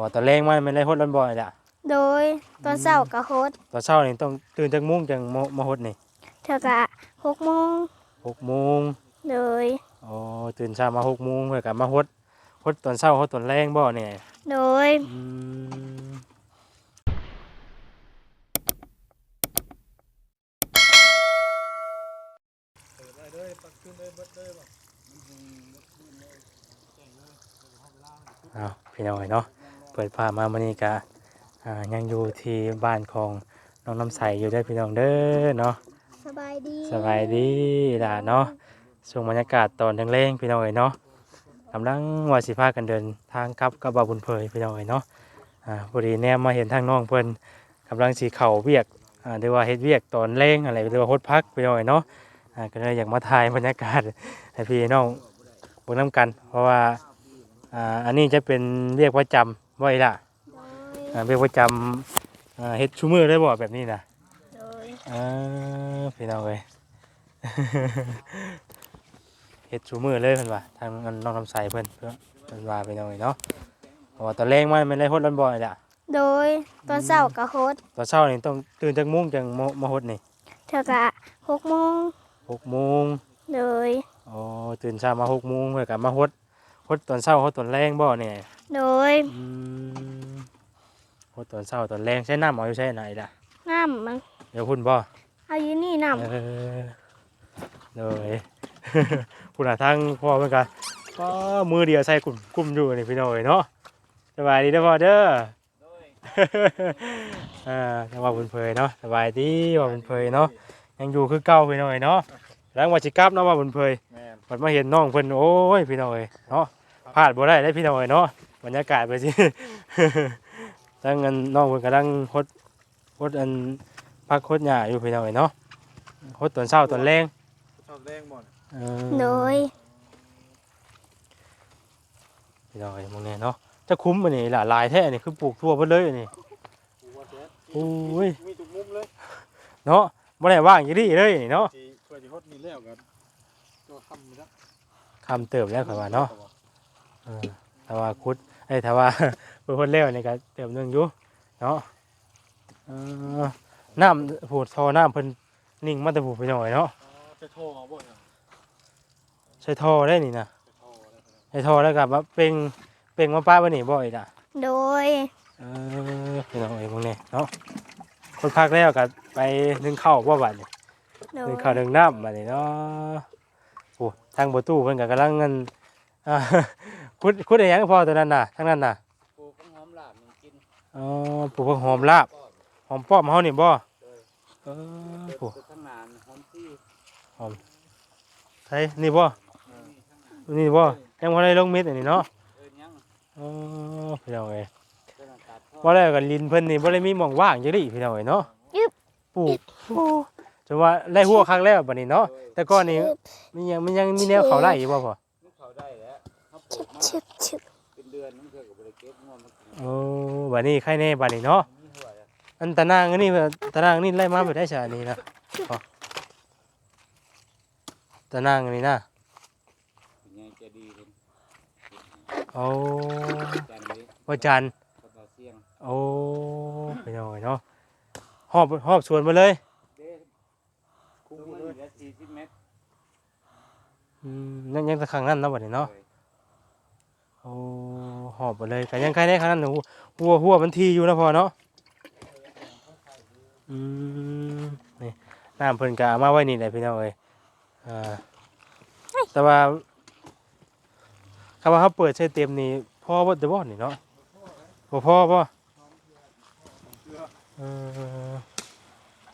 ว่าตอนแรงมันไม่ได้ฮดร้อนบ่อยจ้ะโดยตอนเช้าก็โฮดตอนเช้านี่ต้องตื่นจากมุ้งจังมามาฮดนี่เธอก็หกโมงหกโมงโดยอ๋อตื่นเช้ามาหกโมงเพื่อกลับมาฮดฮดตอนเช้าฮดตอนแรงบ่เนี่ยโดยอืมเอาพี่น้อยเนาะ เปิดผ้ามามันนี้กะอ่ายังอยู่ที่บ้านของน้องน้ำใสอยู่ได้อพี่น้องเด้อเนาะสบายดีสบายดีล่ะเนาะช่วงบรรยากาศตอนแรงๆพี่น้องเอ๋ยเนาะกำลังว่าสิพากันเดินทางกลับกับบ่าวบุญเพยพี่น้องเอ๋ยเนาะอ่าพอดีแนมมาเห็นทางน้องเพิ่นกำลังสีเข่าเวียกอ่าหรือว่าเฮ็ดเวียกตอนแรงอะไรหรือว่าฮดพักพี่น้องเอ๋ยเนาะอ่าก็เลยอยากมาถ่ายบรรยากาศให้พี่น้องเบิ่งนํกัน เพราะว่าอ่าอันนี้จะเป็นเรียกประจำ ไว้ล่ะโดยอ่าเรียกประจำอ่าเฮ็ดชูมือได้บ่แบบนี้นะโดยอ่าพี่น้องเลยเฮ็ดชูมือเลยเพิ่นว่าทางอันน้องน้ำใสเพิ่นเพิ่นเพิ่นว่าพี่น้องเอ้ยเนาะเพราะว่าตอนแรงมันไม่ได้ฮดร้อนบ่อยจ้ะโดยตอนเช้าก็โฮดตอนเช้านี่ต้องตื่นจากมุ้งจังมามาฮดนี่เธอก็หกโมงหกโมงโดยอ๋อตื่นเช้ามาหกโมงเพื่อกลับมาฮดฮ ดตอนเช้าฮดตอนแรงบ่เนี่ยโดยอืมฮดตอนเช้าตอนแรงใช้น้ำเอาอยู่ใช้ไหนล่ะน้ำมันเดี๋ยวพุ่นบ่เอาอยู่นี่น้เออเลยคุณอาทางพ่อเหมือนกันก็มือเดียวใส่กลุ่มกลุ่มอยู่นี่พี่น้อยเนาะสบายดีนะพ่อเด้ออ่าจังหวะบุญเพยเนาะสบายดีว่าบุญเพยเนาะยังอยู่คือเก่าพี่น้อยเนาะแล้วว่าสิกลับเนาะว่าบุญเพยแม่น มันมาเห็นน้องเพิ่นโอ้ยพี่น้อยเนาะ พลาดบ่ได้ได้พี่น้อยเนาะบรรยากาศไปสิตั้งเงินน้องเพิ่นกำลังฮดฮดอันพักฮดหญ้าอยู่พี่น้อยเนาะฮดตอนเช้าตอนแรงชอบแรงบ่นเออำโดยพี่น้อยมองเนี่ยเนาะจะคุ้มมันนี่ล่ะหลายแท้นี่คือปลูกทั่วเบิดเลยนี่กูว่าแท้โอ้ยมีทุกมุมเลยเนาะบ่ได้ว่างอยู่ดีเลยนี่เนาะที่เพื่อที่ฮดนี่แล้วกันก็ทำซะคำเติบแล้วข่อยว่าเนาะเออ ถ้าว่าคุดไอ้ยถ้าว่าเพิ่นคนแล้วนี่ก็เติบหนึงอยู่เนาะเออน้ำผูดทอน้ำเพิ่นนิ่งมาแต่ผูดไปหน่อยเนาะอ๋อไปโทรเอาบ่เนี่ยใช้ท่อได้นี่นะไปโทรแล้วกันใช้ท่อแล้วก็มาเป่งเป่งมาป้าไว้นี่บ่อีกอะโดยเออพี่น้องเอ้ยพวกนี้เนาะคนพักแล้วก็ไปนึ่งข้าวบ่บัดนี่โดนึ่ยงข้าวนึ่งน้ำบัดนี้เนาะโอ้ทางประตูเพิ่นก็กำลังเงินอ่า คุดคุดอะไรยังพอตัวนั้นน่ะทางนั้นน่ะปลูกหอมลาบมันกินอ๋อปลูกผักหอมลาบหอมป้อมเฮานี่บ่เออเปิดโอ้เปิดทั้งนานหอมที่ใช่นี่บ่นี่บ่ยังบ่ได้ลงเม็ดอันนี้เนาะเอิ้นยังอ๋อพี่น้องเอ้ยเพิ่นเอาตัดท่อบ่แล้วก็ลินเพิ่นนี่บ่ได้มีหม่องว่างจังดิพี่น้องเอ้ยเนาะปลูกโอ้จนว่าได้หัวครั้งแล้วบัดนี้เนาะแต่ก่อนนี่มันยังมันยังมีแนวเขาไล่อยู่บ่พ่อ มันเข้าได้แล้ว เขาปลูกมาชึบชึบเป็นเดือนมันเพิ่นก็บ่ได้เก็บงวมันกินโอ้บัดนี้ใครแน่บัดนี้เนาะมีหัวอะอันตะนางอันนี้ตะนางนี่ไล่มาไปได้ชานี่นะพ่อตะนางอันนี้นะเป็นไงใจดีเพิ่นโอ้จันนี้บ่จันทร์ก็บ่เสี่ยงโอ้พี่น้องเอ้ยเนาะหอบหอบสวนมาเลยเด้คุ้มเลยละ40เมตรอืมยังยังแตะครั้งนั้นเนาะบัดนี้เนาะ โอ้หอบไปเลยกันยังใครได้ขนาดนั้นหัวหัวหัวมันทีอยู่นะพอเนาะอืมนี่น้ำเพิ่นกะเอามาไว้นี่แหละพี่น้องเอ้ยอ่าแต่ว่าคำว่าเขาเปิดใช้เต็มนี่พ่อบ่จะบ่นี่เนาะบ่อพ่อบ่อ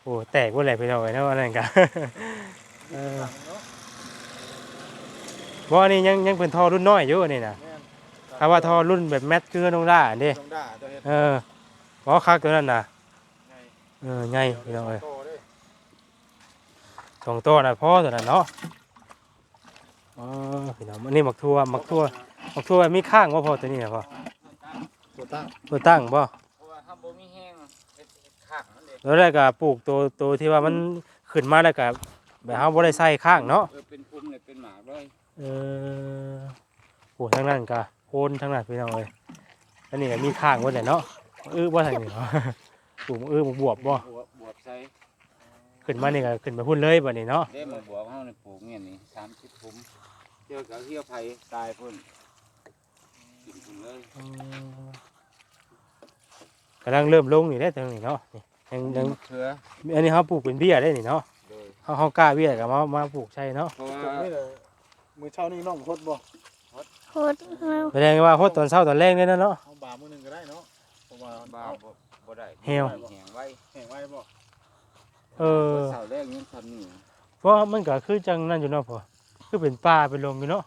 โอ้แตกบ่แหละพี่น้องเอ้ยเนาะอันนั้นกะเออบ่อันนี้ยังยังเป็นท่อรุ่นน้อยอยู่อันนี่นะ แม่นถ้าว่าทอรุ่นแบบแมทคือน้องด้าอันนี้ต้องด่าตัวเฮ็ดเออเพราะคักตัวนั้นน่ะไงเออใหญ่พี่น้องเอ้ยโตเด้สองตัวน่ะพ่อตัวนั้นเนาะอ๋อพี่น้องอันนี้หมักทั่วหมักทั่วหมักทั่วมีข้างบ่พอตัวนี้น่ะพ่อตัวตั้งตัวตั้งบ่เพราะว่าถ้าบ่มีแห้งเฮ็ดเฮ็ดข้างมันเด้แล้วได้ก็ปลูกตัวตัวที่ว่ามันขึ้นมาแล้วก็แบบเฮาบ่ได้ใส่ข้างเนาะเออเป็นปุ่มเลยเป็นหมากเลยเออโอ้ทางนั้นก็ โคนทางนั้นพี่น้องเอ้ยอันนี้ก็มีข้างหมดแหละเนาะอื้อบ่ทางนี้เนาะปลูกอื้อบวบบ่บวบบวบใส่ขึ้นมานี่ก็ขึ้นไปพุ่นเลยบัดนี้เนาะได้มาบวบเฮาในปลูกเนี่ยนี่สามสิบผมเจอกับเหี้ยวไผ่ตายพุ่นกินพุ่นเลยอืมกำลังเริ่มลงนี่ได้อทางนี้เนาะนี่ยังยังมะเขืออันนี้เขาปลูกเป็นเบี้ยได้นี่เนาะโดยเขาเขากล้าเบี้ยก็มามาปลูกใช่เนาะเพราะว่าจบนี่เลยมือเช้านี่น้องโคตรบ่ โคตรแล้วแสดงว่าโคตรตอนเช้าตอนแรกเนี่ยนะเนาะ เอาบามือหนึงก็ได้เนาะเพราะว่าบ้าบ่บ่ได้เหี่ยว แห้งไว้แห้งไว้บ่เออเสาแรกยังทำนี่เพราะมันก็คือจังนั่นอยู่เนาะพอคือเป็นป่าเป็นลงอยู่เนาะ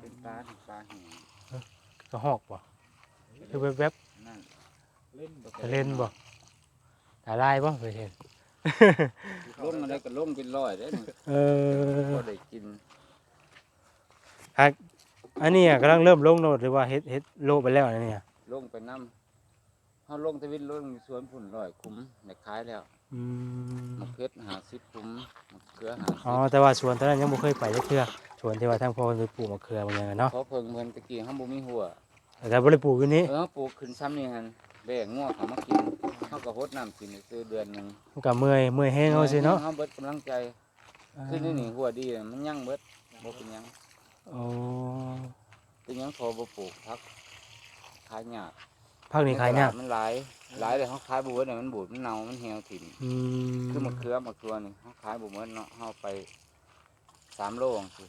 เป็นปลาที่ปลาแห้งกระหอกบ่คือแวบนั่นเล่นบ่ๆจะเล่นบ่ตาลายบ่เคยเห็นลงอะไรก็ลงเป็นร้อยได้อนี่เออก็ได้กิน อันนี้อะกำลังเริ่มลงโนดหรือว่าเฮ็ดเฮ็ดโลไปแล้วอันนี้อะลงไปน้ำเขาลงทวิตลงอยู่สวนผุ่นร้อยคุ้มในขายแล้วอืมมะเขือหาสิบคุ้มมะเขือหาอ๋อสิบแต่ว่าสวนตอนนั้นยังบ่เคยไปจักเทื่อสวนที่ว่าทางพ่อเพิ่นไปปลูกมะเขือบางอย่างอะเนาะเขาเพิ่งเพิ่นตะกี้เขาบ่มีหัวแต่ก็บ่ได้ปลูกอยู่นี้เออปลูกขึ้นซ้ำนี่ฮันแบ่งงอกเขามากินเขาก็ฮดน้ำกินซื้อเดือนหนึงมันก็เมื่อยเมื่อยแห้งเอาสิเนาะเขาเบิดกำลังใจขึ้นนี่นี่หัวดีน่ะมันยังเบิดบ่เป็นหยัง โอ้เป็นหยังพอบ่ปลูกพักขายยากภาคนี้ขายยากมันหลายหลายแต่เขาขายบ่เบิดน่ะมันบูดมันเน่ามันเหี่ยวถิ่นอืมคือมะเขือมะเขือนี่เขาขายบ่เหมือนเนาะเขาไปสามโลจังซี่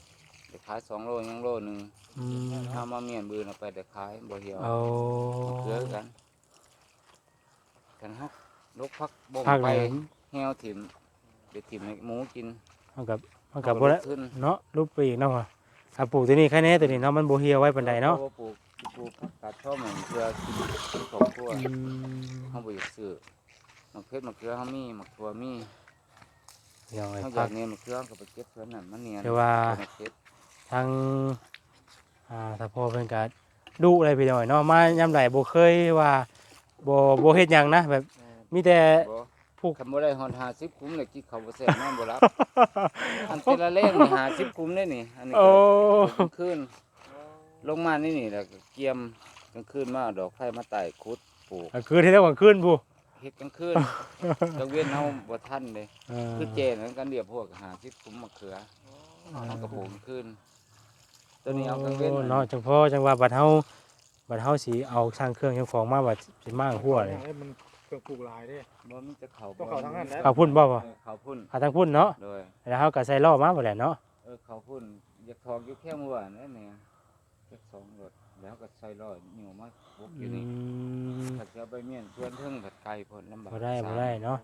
เดี๋ยวขายสองโลยังโลหนึงอืมถ้ามาเมียนบืนเอาไปเดี๋ยวขายบ่เหี่ยว เอามะเขือกัน กันเฮาลกพักบ่งภาคไปไหนเหี่ยวถิ่มไปถิ่มให้หมูกินมันกับมันกับบ่ได้ขึ้นเนาะรูปปีกเนาะ ถ้าปลูกตัวนี้แค่นี้ตัวนี้เนาะมันบ่เหี่ยวไว้ปานใดเนาะพรว่ปลูกปลูกผักกาดช่อเหมือนเกลือกินกินของทั่วอืมเฮาบ่อยากซื้อมะเขือมะเขือเฮามีมะทั่วมีเดี๋ยวไอ้เฮาอพัยากกเนี่ยมะเขือก็ไปเก็บเพิ่นนั่นมันเนียนแต่ว่าเอไปเก็บทางอ่าถ้าพ่อเพิ่นก็ดุอะไรไปหน่อยเนาะมายามใดบ่เคยว่าบ่บ่เฮ็ดหยังนะแบบมีแต่บ่ ผูก คันบ่ได้ฮอด50คุ้มเลยกินข้าวบ่แซ่บนอนบ่หลับ อันเป็นละเล่งนี่50คุ้มได้นี่ อันนี้โอ้ก็กลางคืนลงมานี่นี่แล้วก็เกียมกลางคืนมาเอาดอกไผ่มาไต่ขุดปลูกก็คือที่ได้กลางคืนผู้เฮ็ดกลางคืนกลางเว้นเฮาบ่ทันเลย เออคือเจนเหมือนกันเดียบพวก50คุ้มมะเขือเอากระปุกขึ้น ตัวนี้เอากลางเว้นโอ้เนาะจังพ่อจังว่าบัดเฮาบัดเฮาสิเอาสร้างเครื่องยังของมาบัดสิมางหัวเลยให้มัน เครื่องปลูกหลายเด้ บ่มีจะเขาต้องเข้าทางนั้นแหละเอาพุ่นบ่บ่เออเขาพุ่นเอาทางพุ่นเนาะโดย แล้วเฮาก็ใส่ล้อมาบ่แหละเนาะเออเขาพุ่นอยากทองอยู่แค่หัวนั่นเนี่ยจักสองรถแล้วก็ใส่ร้อยนิ้วมาบุกออืยู่นี่มถ้าจะเอาไปเมียนชวนเทิงผัดไก่พุ่นลำบากบ่ได้บ่ได้เนาะ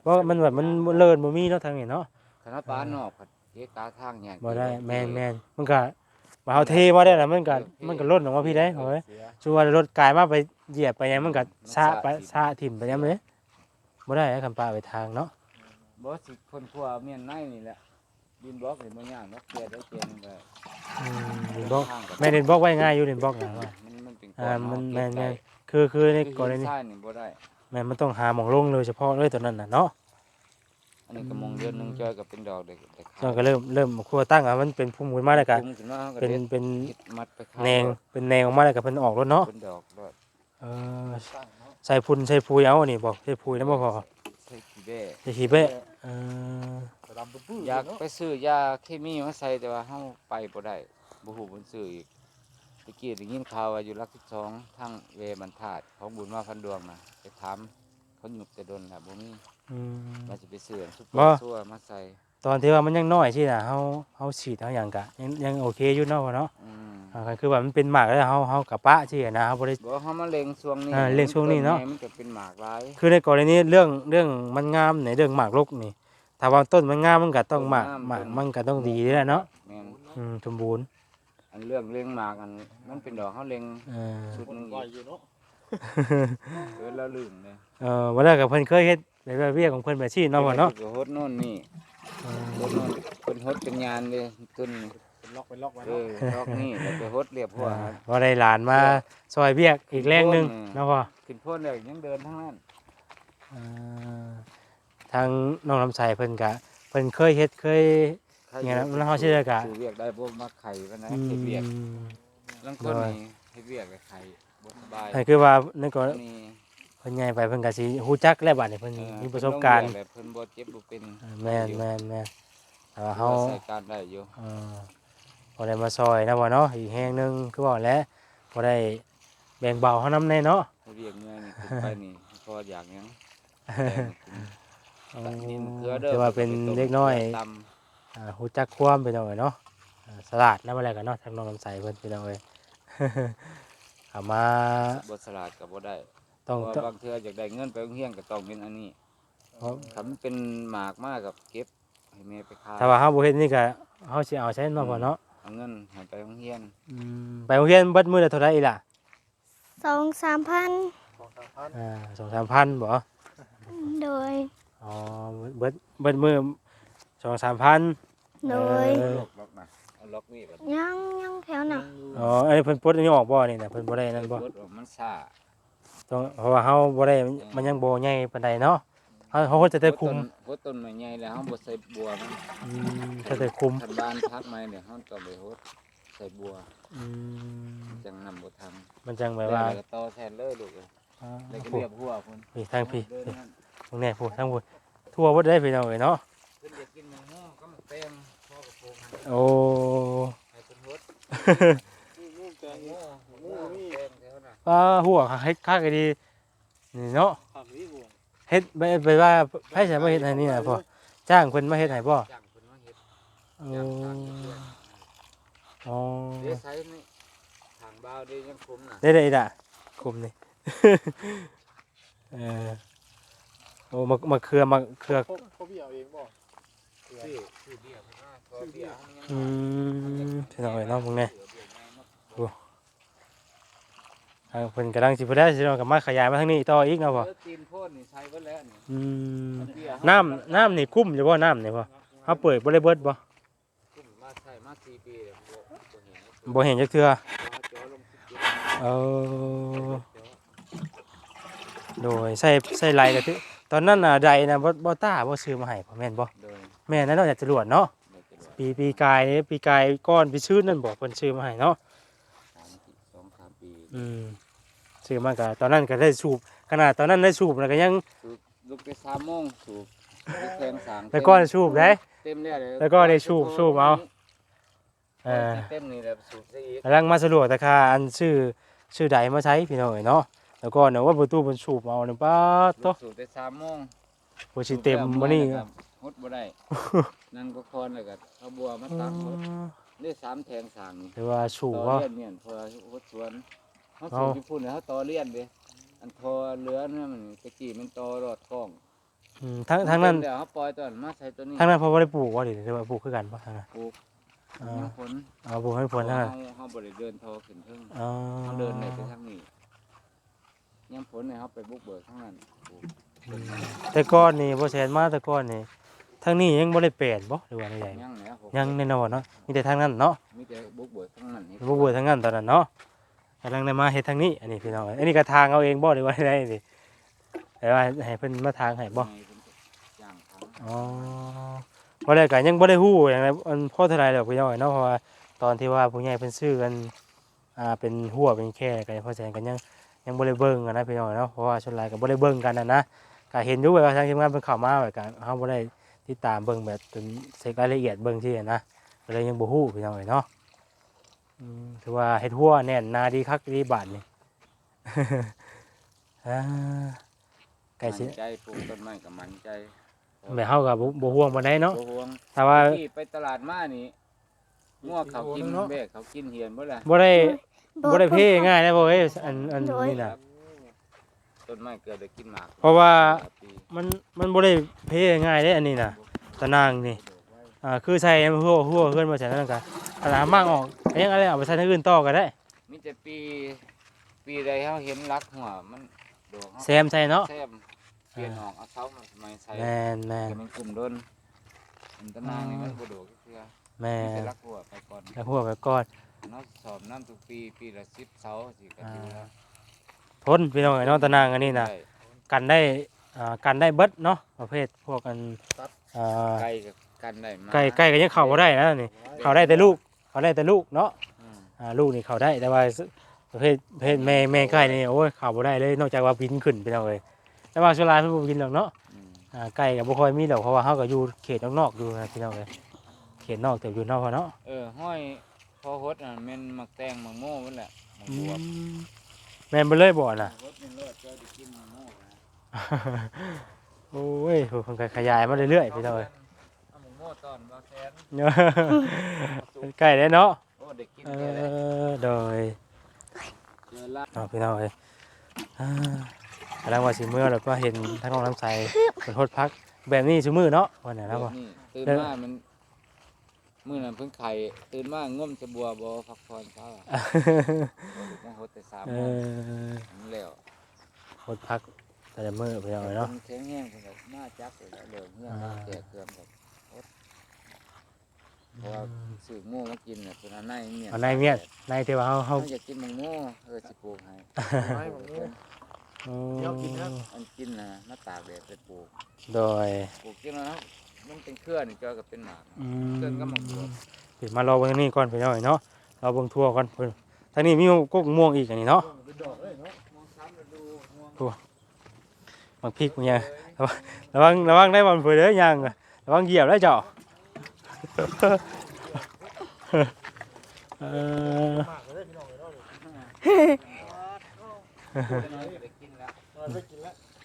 เพราะมันแบบมันเลินบ่มีเนาะทางนี้เนาะคณะปานนอกผัดเกะกาทางอย่างบ่ได้แม่นแม่นมันก็ มาเอาเทมาได้ล่ะมันก็มันก็ล่นออกมาพี่ได้โอ้ยเสียชัวารถกายมาไปเหยียบไปหยังมันก็ซะไปซะถิ่มไปหยังเลยบ่ได้คำปลาไปทางเนาะบ่สิคนทั่วเมียนในนี่แหละดินบล็อกนี่บ่ยากเนาะเกลียได้เกลียหนึงก็อืมเด่นบอกทางก็แม่เด่นบอกไว้ง่ายอยู่เด่นบอกนะว่ามันมันเป็นอ่ามันเาะแม่นเก็บแม่นได้คือคือในคือกรหินณีทรายนี่บ่ได้ แม่นมันต้องหาหมองลงเลยเฉพาะเลยตัวนั้นน่ะเนาะอั นนี้ก็มองเดือนหนึงจอยก็เป็นดอกเด็กเด็กตอนก็เริ่มเริ่มครัวตั้งอะมันเป็นพุ่มขึ้นมาแล้วก็คุมขึ้นมาก็เป็นเด็ดเป็นคิดมัดไปขายแนงเป็นแนงออกมาแล้วก็เพิ่นออกรถเนาะเป็นดอกรถเออใส่พุ่นใส่พุยเอานี่บอกใส่พุยนำบ่พอใส่ขี้แบ่ใส่ขี้เบ้เออสะดำปื้อๆอยากเนาะไปซื้อยาเคมีมาใส่แต่ว่าเฮาไปบ่ได้บ่ฮู้บนซื้ออีกตะกี้ได้ยินข่าวว่าอยู่หลักที่สองทางเวบรรทัดของบุญมาพันดวงน่ะไปถามเขาหยุบแต่ดนน่ะบ่มี อืม ว่าสิไปซื้ออันซุปเปบ่อร์ซัวมาใส่ตอนที่ว่ามันยังน้อยสิน่ะเฮาเฮาฉีดเฮาหยังกะยังยังโอเคอยู่เนาะพ่อเนาะอืมอ่าก็คือว่ามันเป็นหมากแล้วเฮาเฮากะปะสินะเฮาบ่ได้ บ่เฮามาเล็งช่วงนี้อ่าเล็งช่วงนี้เนาะ ต้ใหญ่มันก็เป็นหมากหลายคือในกรณีเรื่องเรื่องมันงามในเรื่องหมากรุกนี่ถ้าว่าต้นมันงามมันก็ต้องหมากหมากมันก็ต้องดีแหละเนาะแม่นอืมสมบูรณ์อันเรื่องเล็งหมากอันมันเป็นดอกเฮาเล็งเออ ชุดหนึงไหวอีกอยู่เนาะเกิดแล้วลืมเลยเออวันแรกกับเพิ่นเคยเฮ็ด แบบเวียกของเพิ่นแบบซี่เนาะพ่อเนาะก็ฮดโน่นนี่เออฮดโน่นเพิ่นฮดเป็นงานเลยต้นนี่เป็นล็อกเป็นล็อกไว้เอเนาะอดอกนี่แล้วไปฮดเรียบหัวอ่าพอได้หลานมาซอยเวียกอีกแรงหนึงอืมเนาะพ่อขึ้นโพ่นเลยยังเดินทั้งนั้นเออทางน้องลำไสเพิ่นก็เพิ่นเคยเฮ็ดเคยใครเนี่ยนะแล้วเขาเชื่อกะสู่เวียกได้บ่มาไข่ปานใดอืเฮ็ดเวียกมลังคนนี่เฮ็ดเวียกกับใครบ่สบายนั่นคือว่านึกก่อนนี่เพิ่นใหญ่ไปเพิ่นก็สิฮู้จักแล้วบัดนี้เพิ่นเอ่อมีประสบการณ์เพิ่นลงเรือแล้วเพิ่นบ่เจ็บบ่เป็นเออแม่นแม่นแม่นแต่ว่าเฮาเฮาใส่การได้อยู่เออพอได้มาซอยนะบ่เนาะอีกแห่งหนึงคือว่าแหล้วพอได้แบ่งเบาเฮานำแน่เนาะเฮ็ดเวียกเมื่อยนี่ขึ้นไปนี่พออยากหยังแบ่งกินอ๋อตัดดินเกลือเด้อถือว่าเป็นบ่ต้มเล็กน้อยตำอ่าฮู้จักความไปหน่อยเนาะอ่าสลัดนำอะไรกันเนาะทางน้องลำไสเพิ่นไปหน่อยเอามาบ่สลาดก็บ่ได้ ต้องเพราะต้องว่าบางเทื่ออยากได้เงินไปโรงเรียนก็ต้องเป็นอันนี้เพราะถ้ามันเป็นหมากมากกับเก็บให้แม่ไปขายถ้าว่าเฮาบ่เฮ็ดนี่ก็เฮาสิเอาใช้มาบ่เนาะเอาเงินให้ไปโรงเรียนอืมไปโรงเรียนเบิดมื้อละเท่าใดอีหล่ะสองสามพันของทางพันอ่า2-3,000บ่โดย อ๋อเบิดเบิดมื้อ2-3,000โดย เออ ล็อกล็อกนะเอาล็อกนี่แบบยังยังแถวน่ะอ๋ออันนี้เพิ่นปลดอันนี้ออกบ่นี่น่ะเพิ่นบ่ได้นั่นบ่ รถออกมันซ่า ต้องเพราะว่าเฮาบ่ได้มันยังบ่ใหญ่ปานใดเนาะเฮาเฮาก็จะได้คุมโคต้นไม้ใหญ่แล้วเฮาบ่ใส่บัวมันอืมจะได้คุมคันบ้านพักไม้เนี่ยเฮาต้องไปโฮดใส่บัวอืมจังนำบ่ทันมันจังแบแล้วบว่าก็ต่อแทนเลยลูกเอ้ยอ่าแล้วก็ผู้เรียบหัวพุ่นพี่ทางพี่เดินนั่นตรงนี้ผู้ทางผู้ทั่วบ่ได้พี่น้องเอ้ยเนาะเพิ่นอยากกินหมูฮ้อก็มาแป้งพ่อกระโปรงให้โอ้ให้เพิ่นโฮด งูแก แต ง งโม งู โม นี่ แป้งแถ วน่ะว่าหัวเฮ็ดคักก็ดีนี่เนาะผักนี่บัวเฮ็ดไปไปว่าไผสิมาเฮ็ดให้นี่น่ะพ่อจ้างเพิ่นมาเฮ็ดให้บ่จ้างเพิ่นมาเฮ็ดโอ้จ้างทางเฮ็ดเพื่อนอ๋อเดี๋ยวใช้นี่ทางบ่าวเดี๋ยวยังคุมน่ะได้ได้ด่ะคุมนี่เออโอ้มามาเครือมาเครือเขาเขาพี่เอาเองบ่ซื้อซื้อเบียร์เพิ่นมาขอเบียร์ให้มันยังอืมพี่น้อง เอ้ยเนาะพวกนี้ทางเพิ่นกำลังสิบ่ได้สิเนาะก็มาขยายมาทางนี้ต่ออีกเนาะพ่อเออตีนโพดนี่ใช้เบิดแล้วนี่อืมเบียร์น้ำน้ำนี่คุ้มอยู่บ่น้ำนี่พ่อเฮาเปิดบ่ได้เบิดบ่คุ้มมาใช้มา4ปีแล้วบ่บ่เห็นบ่เห็นจักเทื่อบ่เจาะลงสิบเจ็ดเออโดยใส่ใส่ไหลก็คือตอนนั้นน่ะใดน่ะบ่บ่ต้าบ่ซื้อมาให้พ่อแม่นบ่โดยแม่นนั่นเนาะอยากจะรวดเนาะโดยจะว่าปีปีกายนี่ปีกายก้อนปีชื่นนั่นบ่เพิ่นซื้อมาให้เนาะสามปีสองสามปีอืม ซื้อมาก็ตอนนั้นก็ได้สูบขนาดตอนนั้นได้สูบแล้วก็ยังสูบลุกไปสามโมงสูบไปแทงสางแต่ก่อนสูบได้เต็มแล้วเยแล้วก็ได้สูบสูบเอาเออเต็มนี่แหละสูบซะอีกกำลังมาสะดวกแต่ค่าอันชื่อชื่อใดมาใช้พี่น้องเอ้ยเนาะแล้วก็เนี่ยว่าประตูมันสูบเอาเนี่ยป้าดโตสูบไปสามโมงโหสิเต็มมื้อนี้ครับหดบ่ได้นั่นก็คอนแล้วก็เอาบัวมาตักหดได้สามแทงสางนี่หรือว่าสูบต่อว่าเลียนเนี่ยพอหดสวน เขาเอาสูบญี่ปุ่นเนี่ยเขาต่อเลียนเด้อันทอเรือเนี่ยมันตะกี้มันต่อรอดกล้องอืมทั้งทั้งนั้นเดี๋ยวเขาปล่อยตอนมาใส่ตัวนี้ทั้งนั้นเพราะว่าได้ปลูกว่าดิหรือว่าปลูกคือกันป่ะทั้งนั้นปลูกอ่ายังผลเอาปลูกให้ผลทั้งนั้นเขาเขาบริเดินทอขึ้นเทึ่งอ๋อเขาเดินในไปทางนี้ยังผลเนี่ยเขาไปบุกเบิกข้างนั้นปลูกอืมแต่ก้อนนี่บ่แซนมาแต่ก้อนนี่ทั้งนี้ยังบ่ได้เปลี่ยนบ่หรือว่าใดยังเนี่ยผมยังแน่นอนเนาะมีแต่ทางนั้นเนาะมีแต่บุกเบิกข้างนั้นนี่บ่เบื่อทางนั้นตอนนั้นเนาะ กำลังได้มาเฮ็ดทางนี้ อันนี้พี่น้องเอ้ยอันนี้ก็ทางเอาเองบ่หรือว่าได้นี่แต่ว่าให้เพิ่นมาทางให้บ่ไงเพรางทางอ๋อบ่ได้ก็ยังบ่ได้ฮู้อย่างไรอันพ่อเท่าไหร่ดอกพี่น้องเนาะเพราะว่าตอนที่ว่าผู้ใหญ่เพิ่นซื้อกันอ่าเป็นหัวเป็นแค่ก็พอแสนกันยังยังบ่ได้เบิ่งกันนะพี่น้องเนาะเพราะว่าส่วนหลายก็บ่ได้เบิ่งกันน่ะนะก็เห็นอยู่ว่าทางทีมงานเพิ่นเข้ามาแบบก็เฮาบ่ได้ติดตามเบิ่งแบบจนเช็ครายละเอียดเบิ่งที่นะก็เลยยังบ่ฮู้พี่น้องเนาะ ถือว่าเฮ็ดหัวแน่นหนาดีคักดีบาดนี่ อ่าไก่สิมั่นใจปลูกต้นไม้ก็มั่นใจแม่เฮาก็บ่บ่ห่วงบ่ได้เนาะบ่ห่วงแต่ว่าที่ไปตลาดมานี่งัวเขากินแบกเขากินเหียนบ่ล่ะบ่ได้บ่ได้เพ่ง่ายนะบ่เอ้ยอันอันนี้น่ะต้นไม้เกิดได้กินหมากเพราะว่าหลยปีมันมันบ่ได้เพ่ง่ายเด้อันนี้น่ะตะนางนี่ อ่าคือใส่หัวหัวเพิ่นมาใส่นั่นก็อันหามากออกก็ยังอะไรเอาไปใส่ทางอื่นต่อก็ได้มีแต่ปี ปีใดเฮาเห็นรักหัวมันโดดเฮาแซมใส่เนาะแซมเปลี่ยนออกเอาเสามาทำไมใส่แม่นแม่นจะมันกลุ่มโดนอันตนางนี่มันบ่โดดก็คือแม่มีแต่นรักหัวไปก่อนแล้วหัวไปก่อนเนาะสอบน้ำทุกปีปีละ10เสาสิก็ถือว่าทนพี่น้องไอ้น้องตะนางอันนี้น่ะได้กันได้อ่ากันได้เบิดเนาะประเภทพวกอันอ่า ไก่ก็ กันได้มาไก่ไก่ก็ยังเข้าบ่ได้นะนี่เข้าได้แต่ลูกเข้าได้แต่ลูกเนาะอืมอ่าลูกนี่เข้าได้แต่ว่าสประเภทประเภทแม่แม่ไก่นี่โอ้ยเข้าบ่ได้เลยนอกจากว่าบินขึ้นไปเอาเลยแต่ว่าสุรายเพิ่นบ่กินหรอกเนาะ อืมอ่าไก่ก็บ่ค่อยมีดอกเพราะว่าเฮาก็อยู่เขตนอกๆอยู่นะพี่น้องเอ้ยเขตนอกแต่อยู่นอกพอเนาะเออห้อยพอฮดอะแม่นมักแตงมักโม่นั่นแหละมักบวบแม่นบ่เลยบ่น่ะ ฮดนี่เลิศเจ้าได้กินมักโม่นะโอ้ยเพิ่นก็ขยายมาเรื่อยๆพี่น้องเอ้ยเอามักโม่ ตอนบ่แสนเนาะใกล้แล้วเนาะโอ้ได้กินเอแค่แล้วอโดยเจอละเนาะพี่น้องเอ้ยอ่าแล้วว่าสิเมื่อแล้วก็เห็นทั้งน้องน้ำใสเป็นโทษพักแบบนี้ซุมื้อเนาะวันนี้แล้วบ่ นี่ตื่นเด้อมามันมื้อนั้นเพิ่งไข่ตื่นมางมจะบัวบ่พักผ่อนเช้าอะบ่ฮดแต่3เอโมงอถึงแล้วโทษพักแต่ละมื้อพี่น้องเอ้ยเนาะ พิ่แข็งแรงเพิ่นก็มาจับไปแล้วเดินเฮือนมาแจกเครื่องแบบฮด เพราะว่าซื้อหมูมากินน่ะเพิ่นเอาในเมียนเอาในเมียนในที่ว่าเฮาเฮาเฮาอยากกินมังโม่เออสิปลูกให้ให้ผมงู โอ้เดี๋ยวกินนะ อันกินนะมาตากแดดไปปลูกโดยปลูกกินแล้วนะมันเป็นเครือนี่จอยก็เป็นหมาก อืเกินก็หมดตัวปิดมารอเบิ่งทางนี้ก่อนพี่น้องเอ้ยเนาะเราเบิ่งทั่วก่อนเพิ่นทางนี้มีกกม่วงอีกอันนี้เนาะเป็นดอกเลยเนาะมองซ้ำแล้วดูม่วงบางพริกบางอย่างระวังระวังได้บ่เพิ่นเด้อย่างอะระวังเหยียบได้เจ้า เออ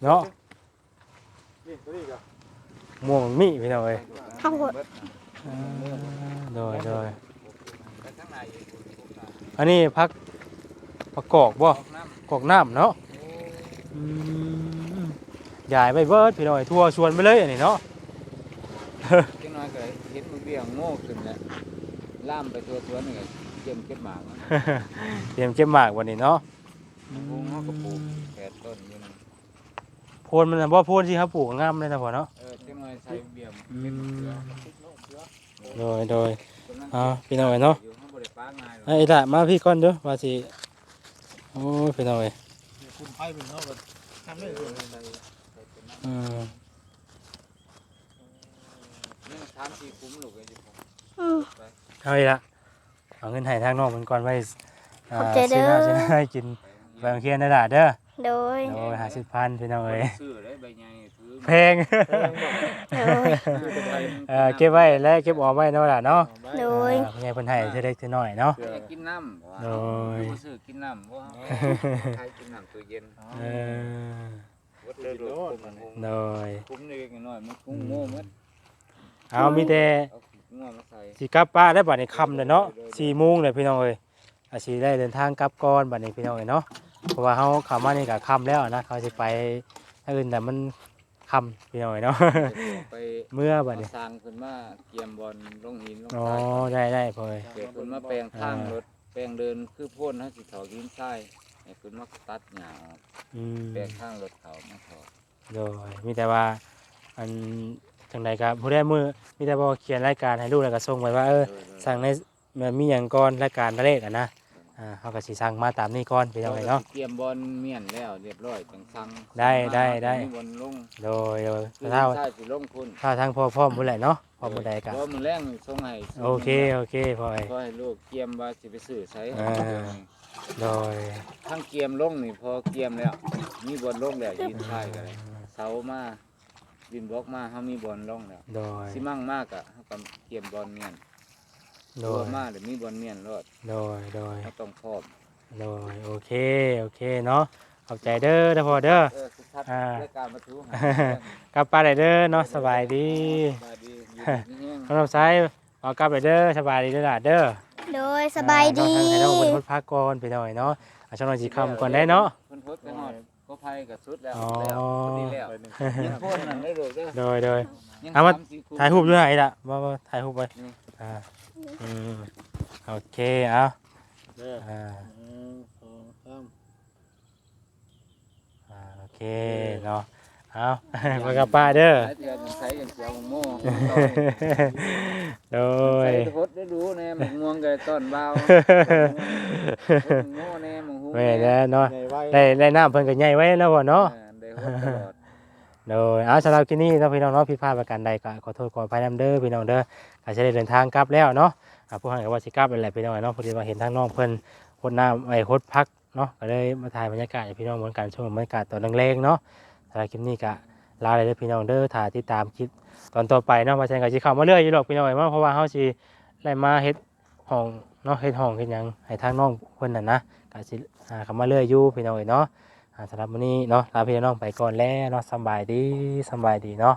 เนาะม่วงมีพี่น้องเอ้ยข้าวโพดโดยโดยอันนี้พักประกอกบ่กอกน้ำเนาะใหญ่ไปเบิร์ดพี่น้อยทัวร์ชวนไปเลยอันนี้เนาะ น้อยก็เห็นมือเบี้ยงโง่ขึ้นแล้วล่ามไปตัวตัวนี่ก็เก็บเก็บหมากมันเตรียมเก็บหมากวันนี้เนาะปลูกเฮาก็ปลูกแปดต้นอยู่นี่โพนมันน่ะบ่โพนสิครับปลูกงามเลยนะพ่อเนาะเออจังน้อยใส่เบี้ยมเก็บเกลือโดยโดยต้นนั้นอ่าพี่น้อยเนาะ อยู่เฮาบ่ได้ปาง่ายหรอก ไอ้ละมาพี่ก่อนเด้อว่าสิโอ้ยพี่น้อยคุณไพ่เป็นเนาะแบบทำได้เลย อืม นี่ถามสิคุ้มลูกไอ้เจ้าของอืมเอาอีกละเอาเงินให้ทางน้องมันก่อนไว้อ่าขอบใจเด้อซื้อน้ำซื้อน้ำให้กินไปโรงเรียนได้ล่ะเด้อโดยโดย50,000พี่น้องเอ้ยซื้อได้ใบใหญ่ถือแพงโดย เออเก็บไว้และเก็บออมไว้เนาะล่ะเนาะโดย อ่าผู้ใหญ่เพิ่นให้เท่าเล็กเท่าน้อยเนาะอยากกินน้ำโดยดูซื้อกินน้ำว่าใครกินน้ำตัวเย็นเออวัดเลยโดดคุ้มโดยคุ้มเล็กน้อยมันคุ้มโง่มัด เอามีแต่เอาง่วมาใส่สิกลับป้านได้บัดนี้ค่ำเลยเนาะ4โมงเลยพี่น้องเอ้ยอาสิได้เดินทางกลับก่อนบัดนี้พี่น้องเอ้ยเนาะเพราะว่าเฮาเข้ามานี่ก็ค่ำแล้วนะเขาสิไปทางอื่นแต่มันค่ำพี่น้องเอ้ยเนาะ ไปเมื่อบัดมานี้สร้างขึ้นมาเกียมบอลลงหินลงอ๋อทรายได้ได้พ่อเอ้ย เกิดขึ้นมาแปลงทางรถแปลงเดินคือพ่นให้สิถอกินทรายให้ขึ้นมาตัดหญ้าออกอืม แปลงทางรถเขามาถอโดยมีแต่ว่าอัน จังใดครับผู้ได้มือมีแต่บอกเขียนรายการให้ลูกแล้วก็ส่งไว้ว่าเออสั่งในแบบมีอย่างก่อนรายการละเลขอะนะอ่าเขาก็สิสั่งมาตามนี้ก่อนพี่น้องเอ้ยเนาะเตรียมบอลเมียนแล้วเรียบร้อยจังสั่งได้ได้ได้มีบอลลงโดยโดยคือถ้าใช่สิลงทุนถ้าทางพ่อพ่อมบุแหละเนาะพ่อมบุใดกันเพราะมือแรงส่งให้โอเคโอเคพ่อเอ้ยก็ให้ลูกเกียมว่าสิไปซื้อใช้อ่าโดยทั้งเกียมลงนี่พอเกียมแล้วมีบอลลงแล้วยินใช่กันเลยเสามา ดินบล็อกมาเขามีบอลลงแล้วโดยสิมั่งมากอะเขาก็เกียมบอลเมียนโดตัวยมาเดี๋ยวมีบอลเมียนรอดโดยโดยเขาต้องพร้อมโดยโอเคโอเคเนาะขอบใจเด้อเด้อพ่อเด้อ เออสุดท้ายอ่ารายการมาทูหกลับไปได้เด้อเนาะสบายดีสบายดีอยู่ดีมีแห้ง น้องซ้ายเอากลับไปเด้อสบายดีเด้อล่ะเด้อโดยสบายดี อ่าน้องให้น้องเป็นคนพักก่อนไปหน่อยเนาะอาช่วงหน่อยสิคำก่อนได้เนาะเพิ่นพดไปหอด ก็ไผกับสุดแล้วอ๋อ แล้วพอดีแล้วยังโคตรนั่นได้ลูกเด้อโดยโดย ยังเอามาสสี่คู่ ถ่ายรูปด้วยไอ้ละว่าว่าถ่ายรูปไว้อืมอ่าอืมโอเคเอาเด้ออ่าหนึ่งสองสามอ่าโอเคเนาะ เอาไปกับป้าเด้อหลายเทื่อยังใช้ยังเสียวโม่โดยใส่พดได้รู้แน่หมกม่วงกับต้นเบาโง่แน่หมกหูแม่แล้วเนาะใหญ่ไว้ได้ได้น้ำเพิ่นก็ใหญ่ไว้แล้วพ่อเนาะเออได้ฮดตลอดโดยเอาสำหรับที่นี่เนาะพี่น้องเนาะผิดพลาดประการใดก็ขอโทษขออภัยนำเด้อพี่น้องเด้ออาจจะได้เดินทางกลับแล้วเนาะอ่าผู้หันกับว่าสิกลับนั่นแหละพี่น้องเนาะพอดีว่าเห็นทางน้องเพิ่นโคตรน้ำไอ้โคตรพักเนาะก็เลยมาถ่ายบรรยากาศให้พี่น้องเหมือนกันช่วงบรรยากาศตอนแรงๆเนาะ สำหรับคลิปนี้ก็ลาเลยเด้อพี่น้องเด้อถ่ายติดตามคลิปตอนต่อไปเนาะมาแทนกับสิเข้ามาเรื่อยอยู่ดอกพี่น้องเอ้เนาะเพราะว่าเฮาสิได้มาเฮ็ดห้องเนาะเฮ็ดห้องเฮ็ดหยังให้ทางน้องเพิ่นน่ะนะก็สิหาเข้ามาเรื่อยอยู่พี่น้องเอ้เนาะอ่าสำหรับมื้อนี้เนาะลาพี่น้องไปก่อนแล้วเนาะสำบายดีสำบายดีเนาะ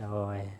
โดย